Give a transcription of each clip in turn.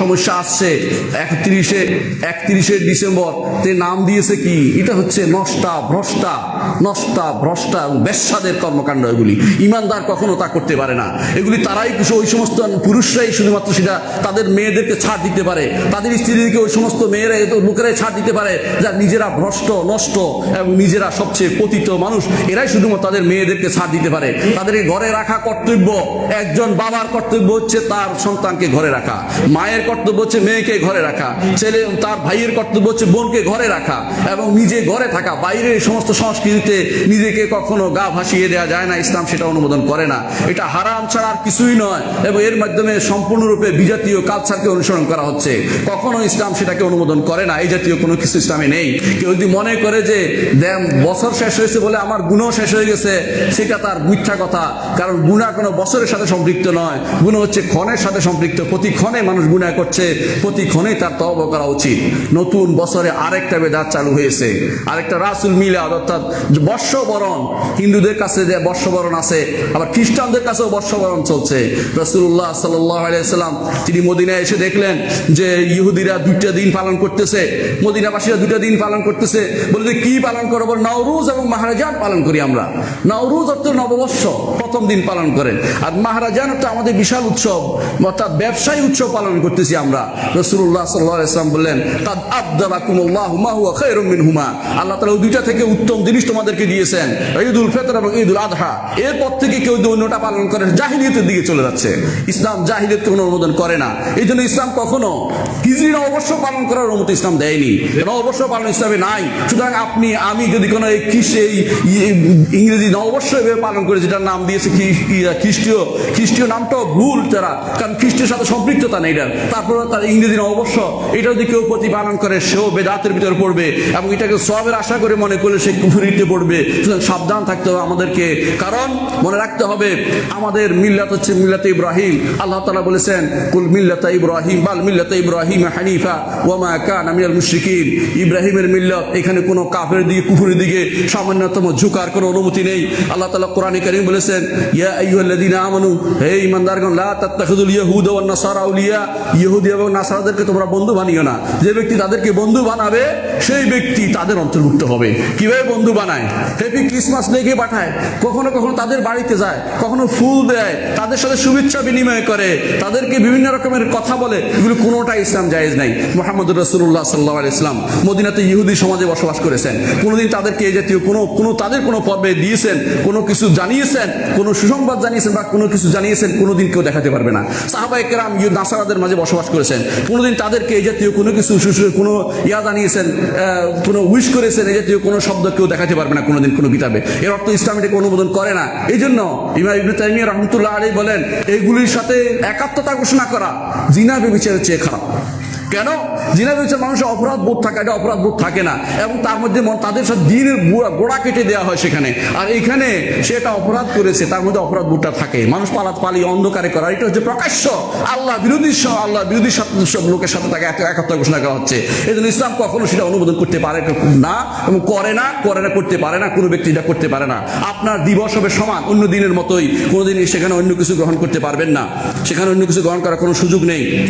সমস্যা আসছে। একত্রিশে একত্রিশে ডিসেম্বর, তে নাম দিয়েছে কি? এটা হচ্ছে নষ্টা, ভ্রষ্টা নষ্টা, ভ্রষ্টা এবং বেশ্যাদের কর্মকাণ্ড এগুলি। ইমানদার কখনো তা করতে পারে না। এগুলি তারাই ওই সমস্ত পুরুষরাই শুধুমাত্র সেটা তাদের মেয়েদেরকে ছাড় দিতে পারে। তাদের স্ত্রীদেরকে ওই সমস্ত মেয়েরা লোকেরাই ছাড় দিতে পারে। যা নিজেরা ভ্রষ্ট, নষ্ট এবং নিজেরা সবচেয়ে পতিত মানুষ, এরাই শুধুমাত্র তাদের মেয়েদেরকে ছাড় দিতে পারে। তাদেরকে ঘরে রাখা কর্তব্য, একজন বাবার কর্তব্য হচ্ছে তার সন্তানকে ঘরে রাখা। মায়ের কর্তব্য হচ্ছে মেয়েকে ঘরে রাখা, ছেলে তার ভাইয়ের কর্তব্য হচ্ছে বোনকে ঘরে রাখা এবং নিজে ঘরে থাকা। বাইরের সমস্ত সংস্কৃতিতে নিজেকে কখনো গা ভাসিয়ে দেওয়া যায় না, ইসলাম সেটা অনুমোদন করে না। এটা হারাম ছাড়া আর কিছুই নয় এবং এর মাধ্যমে সম্পূর্ণরূপে বিজাতীয় কালচারকে অনুসরণ করা হচ্ছে। কখনো ইসলাম সেটাকে অনুমোদন করে না, এই জাতীয় কোনো কিছু ইসলামে নেই। কেউ যদি মনে করে যে, দেম, বছর শেষ হয়েছে বলে আমার গুণও শেষ হয়ে গেছে, সেটা তার মিথ্যা কথা। কারণ গুণা কোনো বছরের সাথে সম্পৃক্ত নয়। গুণ হচ্ছে ক্ষণের সাথে সম্পৃক্ত। প্রতি ক্ষণে মানুষ গুণা করছে, প্রতি ক্ষণে তার তব করা উচিত। নতুন বছরে আরেকটা বেদাত চালু হয়েছে। আরেকটা রাসুল মিলাদ অর্থাৎ বর্ষবরণ, হিন্দুদের কাছে যে বর্ষবরণ আছে, আবার খ্রিস্টানদের কাছেও বর্ষবরণ চলছে। রসুল্লাহ সাল্লাম তিনি মদিনায় এসে দেখলেন যে ইহুদিরা দুইটা দিন পালন করতেছে, মদিনাবাসীরা দুটা দিন পালন করতেছে। বলে যে কি পালন করব? বলে নওরুজ এবং মাহারাজান পালন করি আমরা। নওরুজ অর্থ নববর্ষ, প্রথম দিন পালন করেন। আর মাহারাজান অর্থ আমাদের বিশাল উৎসব, অর্থাৎ ব্যবসায়ী উৎসব পালন করতেছি। আমরা। রসুল্লাহ সাল্লাহ ইসলাম বললেন তাদ আব্দালাকুমুল্লাহ মাহুয়া হুমা আল্লাহ তালা ওই দুইটা থেকে উত্তম জিনিস তোমাদেরকে দিয়েছেন ঈদ উল ফেতর এবং ঈদ উল এরপর থেকে কেউ যদি অন্যটা পালন করে দিকে চলে যাচ্ছে। ইসলাম কোনো অনুমোদন করে না। এই জন্য ইসলাম কখনো অবশ্য পালন করার অনুমতি ইসলাম দেয়নি। অবশ্য পালন ইসলামে নাই। সুতরাং আপনি, আমি যদি কোনো এই ইংরেজি নববর্ষ এভাবে পালন করে, যেটার নাম দিয়েছে খ্রিস্টীয় খ্রিস্টীয় নামটাও ভুল তারা কারণ খ্রিস্টের সাথে সম্পৃক্ততা নেই এটার। তারপরে তার ইংরেজি নববর্ষ এটা যদি কেউ প্রতিপালন করে, সেও বেদাতের ভিতরে পড়বে এবং এটাকে সবের আশা করে মনে করলে সে কুফুরিতে পড়বে। সুতরাং সাবধান থাকতে হবে আমাদেরকে, কারণ মনে রাখতে হবে আমাদের মিল্লাত হচ্ছে মিল্লাতে ইব্রাহিম। আল্লাহ তালা বলেছেন, কুল মিল্লাতা ইব্রাহিম, বাল মিল্লাতা ইব্রাহিম হানিফা ওয়ামা কান আমিয়াল মুশরিকিন। ইব্রাহিমের মিল্লাত এখানে কোনো কাফের দিকে, কুফুরের দিকে সামান্যতম ঝুঁকার কোনো অনুমতি নেই। আল্লাহ তালা কোরআন করিম বলেছেন, ইয়া আইয়ুহাল্লাযীনা আমানু, হে ঈমানদারগণ, লা তাত্তাখিযুল ইয়াহুদা ওয়ান নাসারা আউলিয়া ইহুদি এবং নাসারাদেরকে তোমরা বন্ধু বানিও না। যে ব্যক্তি তাদেরকে বন্ধু বানাবে, সেই ব্যক্তি তাদের অন্তর্ভুক্ত হবে। কীভাবে বন্ধু বানায়? হ্যাপি ক্রিসমাস লেগে পাঠায়? কখনো কখনো তাদের বাড়িতে যায়, কখনো ফুল দেয়, তাদের সাথে শুভেচ্ছা বিনিময় করে, তাদেরকে বিভিন্ন রকমের কথা বলে। এগুলো কোনোটা ইসলাম জায়েজ নাই। মোহাম্মদ রসুল্লাহ সাল্লাহ ইসলাম মদিনাতে ইহুদি সমাজে বসবাস করেছেন। কোনোদিন তাদেরকে এই জাতীয় কোনো কোনো, তাদের কোনো পর্বে দিয়েছেন, কোনো কিছু জানিয়েছেন, কোনো সুসংবাদ জানিয়েছেন বা কোনো কিছু জানিয়েছেন কোনোদিন কেউ দেখাতে পারবে না। কেরাম নাসারাদের মাঝে বসবাস করেছেন। কোনোদিন তাদেরকে এই জাতীয় কোনো কিছু কোনো ইয়া জানিয়েছেন কোনো উইশ করেছেন, এই জাতীয় কোনো শব্দ কেউ দেখাতে পারবে না কোনোদিন কোনো কিতাবে। এর অর্থ ইসলাম এটাকে অনুমোদন করে না। এই জন্য ইমা ইবনে তাইমিয়া রহমতুল্লাহ আলী বলেন, এইগুলির সাথে একাত্মতা ঘোষণা করা, জিনা বেবিচারের চেয়ে খারাপ। কেন? জিনা বেবিচার মানুষের অপরাধ বোধ থাকে, এটা অপরাধ বোধ থাকে না। এবং তার মধ্যে তাদের সাথে দিনের গোড়া- কেটে দেওয়া হয় সেখানে। আর এখানে সে এটা অপরাধ করেছে, তার মধ্যে অপরাধ বোধটা থাকে। মানুষ পালাত পালি অন্ধকারে করা। এটা হচ্ছে প্রকাশ্য আল্লাহ বিরোধী সহ আল্লাহ বিরোধী সব লোকের সাথে তাকে এক- একাত্মতা ঘোষণা করা হচ্ছে। এই জন্য ইসলাম কখনো সেটা অনুমোদন করতে পারে না এবং করে না করে না, করতে পারে না, কোনো ব্যক্তি এটা করতে পারে না। আপনার দিবস হবে সমান, অন্য দিনের মতোই। কোনোদিন সেখানে অন্য কিছু গ্রহণ করতে পারবেন না। সেখানে অন্য কিছু গ্রহণ করার কোনো সুযোগ নেই।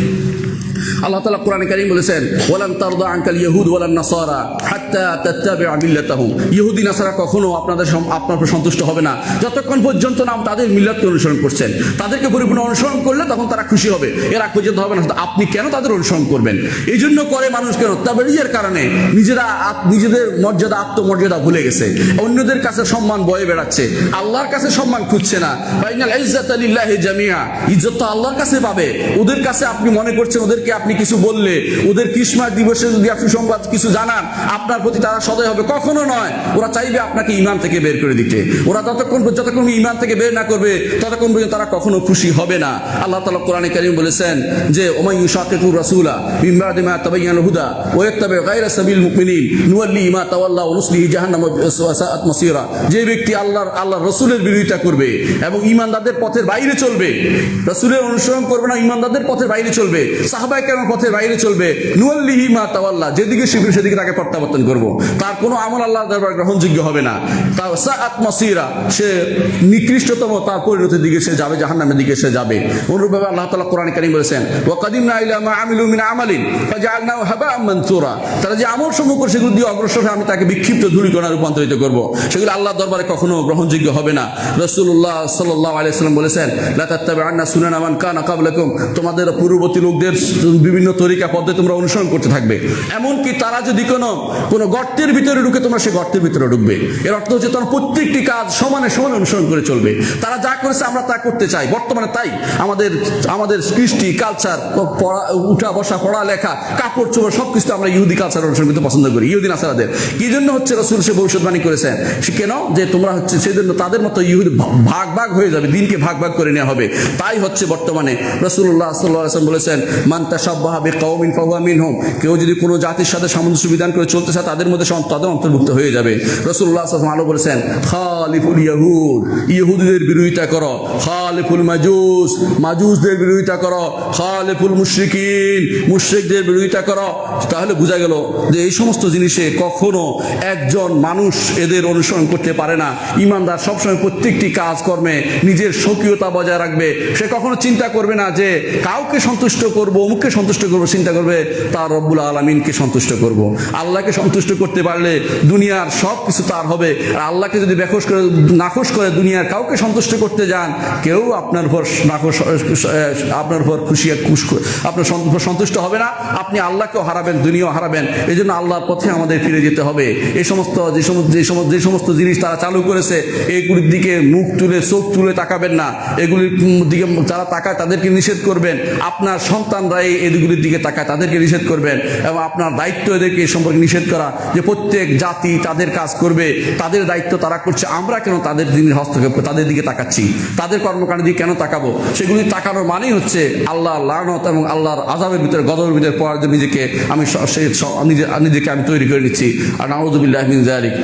আল্লাহ তালা কোরআন কারিম বলেছেন, ওয়ালান তারদা আঙ্কাল ইহুদ ওয়ালান নাসারা হাত্তা তাত্তাবিআ মিল্লাতাহুম। ইহুদি, নাসারা কখনো আপনাদের আপনার উপর সন্তুষ্ট হবে না। যতক্ষণ পর্যন্ত নাম তাদের মিল্লাতকে অনুসরণ করছেন। তাদেরকে পরিপূর্ণ অনুসরণ করলে তখন তারা খুশি হবে। এর আগ পর্যন্ত হবে না। আপনি কেন তাদের অনুসরণ করবেন? এই জন্য করে মানুষ কেন তাবেরিয়ার কারণে নিজেরা নিজেদের মর্যাদা, আত্মমর্যাদা ভুলে গেছে। অন্যদের কাছে সম্মান বয়ে বেড়াচ্ছে। আল্লাহর কাছে সম্মান খুঁজছে না। ফাইনাল ইজ্জাত লিল্লাহি জামিয়া ইজ্জত তো আল্লাহর কাছে পাবে। ওদের কাছে আপনি মনে করছেন ওদেরকে আপনি কিছু বললে, ওদের ক্রিসমাস দিবসে যদি আপনি সংবাদ কিছু জানান, আপনার প্রতি তারা সদয় হবে। কখনো নয়, ওরা চাইবে আপনাকে ইমান থেকে বের করে দিতে। ওরা ততক্ষণ যতক্ষণ ইমান থেকে বের না করবে, ততক্ষণ পর্যন্ত তারা কখনো খুশি হবে না। আল্লাহ তালা কোরআনে কারিম বলেছেন যে ওমাই শাকিকুর রাসূলা মিন বাদি মা হুদা ওয়া ইয়াত্তাবি গায়রা সাবিল মুমিনিন নুওয়াল্লি মা তাওয়াল্লা ওয়া নুসলিহি জাহান্নাম যে ব্যক্তি আল্লাহর আল্লাহর বিরোধিতা করবে এবং ঈমানদারদের পথের বাইরে চলবে, রাসূলের অনুসরণ করবে না, ঈমানদারদের পথের বাইরে চলবে বাইরে চলবে। নুয়াল্লিহি মা তাওয়াল্লা, যেদিকে সেদিকে তাকে প্রত্যাবর্তন করব। তার কোনো আমল আল্লাহ দরবার গ্রহণযোগ্য হবে না। সে নিকৃষ্টতম তার পরিণতির দিকে সে যাবে দিকে সে যাবে। অনুরূপভাবে আল্লাহ তাআলা কোরআন কারীম বলেছেন কাদিমনা ইলা মা আমিলু মিন আমালিন তারা যে আমল সমূহ করে, সেগুলো দিয়ে অগ্রসর আমি তাকে বিক্ষিপ্ত ধূলিকণা রূপান্তরিত করব। সেগুলো আল্লাহ দরবারে কখনো গ্রহণযোগ্য হবে না। রাসূলুল্লাহ সাল্লাল্লাহু আলাইহি সাল্লাম বলেছেন, লা তাত্তাবি'আন্না সুনানা মান কানা ক্বাবলাকুম। তোমাদের পূর্ববর্তী লোকদের বিভিন্ন তরিকা, পদ্ধতি তোমরা অনুসরণ করতে থাকবে। এমনকি তারা যদি কোনো কোনো গর্তের ভিতরে ঢুকে, তোমরা সে গর্তের ভিতরে ঢুকবে। এর অর্থ হচ্ছে তোমরা প্রত্যেকটি কাজ সমানে সমানে অনুসরণ করে চলবে। তারা যা করেছে আমরা তা করতে চাই। বর্তমানে তাই আমাদের আমাদের কৃষ্টি কালচার পড়া, উঠা, বসা, পড়ালেখা, কাপড়, চোপড় সব কিছু আমরা ইহুদি কালচার অনুসরণ করতে পছন্দ করি, ইহুদি নাসারাদের। কি জন্য হচ্ছে রসুল সে ভবিষ্যৎবাণী করেছেন? সে কেন? যে তোমরা হচ্ছে সেজন্য তাদের মতো ইহুদি ভাগ ভাগ হয়ে যাবে, দিনকে ভাগ ভাগ করে নেওয়া হবে। তাই হচ্ছে বর্তমানে রসুল্লাহ সাল্লাহ বলেছেন মান্তা সাব্বাহ বে কৌমিন ফাহুয়া মিনহুম। কেউ যদি কোনো জাতির সাথে সামঞ্জস্য বিধান করে চলতে চায়, তাদের মধ্যে তাদের অন্তর্ভুক্ত হয়ে যাবে। রসুল্লাহ আসলাম আলো বলেছেন, খালিফুল ইয়াহুদ, ইহুদিদের বিরোধিতা করো। খালিফুল মাজুস, মাজুসদের বিরোধিতা করো। খালিফুল মুশরিকিন, মুশরিকদের বিরোধিতা করো। তাহলে বোঝা গেল যে এই সমস্ত জিনিসে কখনো একজন মানুষ এদের অনুসরণ করতে পারে না। ইমানদার সবসময় প্রত্যেকটি কাজকর্মে নিজের স্বকীয়তা বজায় রাখবে। সে কখনো চিন্তা করবে না যে কাউকে সন্তুষ্ট করব অমুককে সন্তুষ্ট করব? চিন্তা করবে, তার রব্বুল আলমিনকে সন্তুষ্ট করব। আল্লাহকে সন্তুষ্ট করতে পারলে দুনিয়ার সব কিছু তার হবে। আর আল্লাহকে যদি বেখোশ করে, নাখোশ করে দুনিয়ার কাউকে সন্তুষ্ট করতে যান, কেউ আপনার উপর নাখোশ আপনার উপর খুশি, খুশ, আপনার সন্তুষ্ট হবে না। আপনি আল্লাহকেও হারাবেন, দুনিয়াও হারাবেন। এই জন্য আল্লাহর পথে আমাদের ফিরে যেতে হবে। এই সমস্ত, যে সমস্ত যে সমস্ত যে সমস্ত জিনিস তারা চালু করেছে এইগুলির দিকে মুখ তুলে, চোখ তুলে তাকাবেন না। এগুলির দিকে যারা তাকায় তাদেরকে নিষেধ করবেন। আপনার সন্তানরা এদিকগুলির দিকে তাকায় তাদেরকে নিষেধ করবেন এবং আপনার দায়িত্ব এদেরকে সম্পর্কে নিষেধ করা যে প্রত্যেক জাতি তাদের কাজ করবে, তাদের দায়িত্ব তারা করছে, আমরা কেন তাদের দিনের হস্তক্ষেপ, তাদের দিকে তাকাচ্ছি? তাদের কর্মকাণ্ডের দিকে কেন তাকাবো? সেগুলি তাকানোর মানেই হচ্ছে আল্লাহ লানত এবং আল্লাহর আজাবের ভিতরে গজবের ভিতরে পড়ার জন্য নিজেকে আমি নিজেকে আমি তৈরি করে নিচ্ছি। আর নাউজুবিল্লাহ মিন জালিক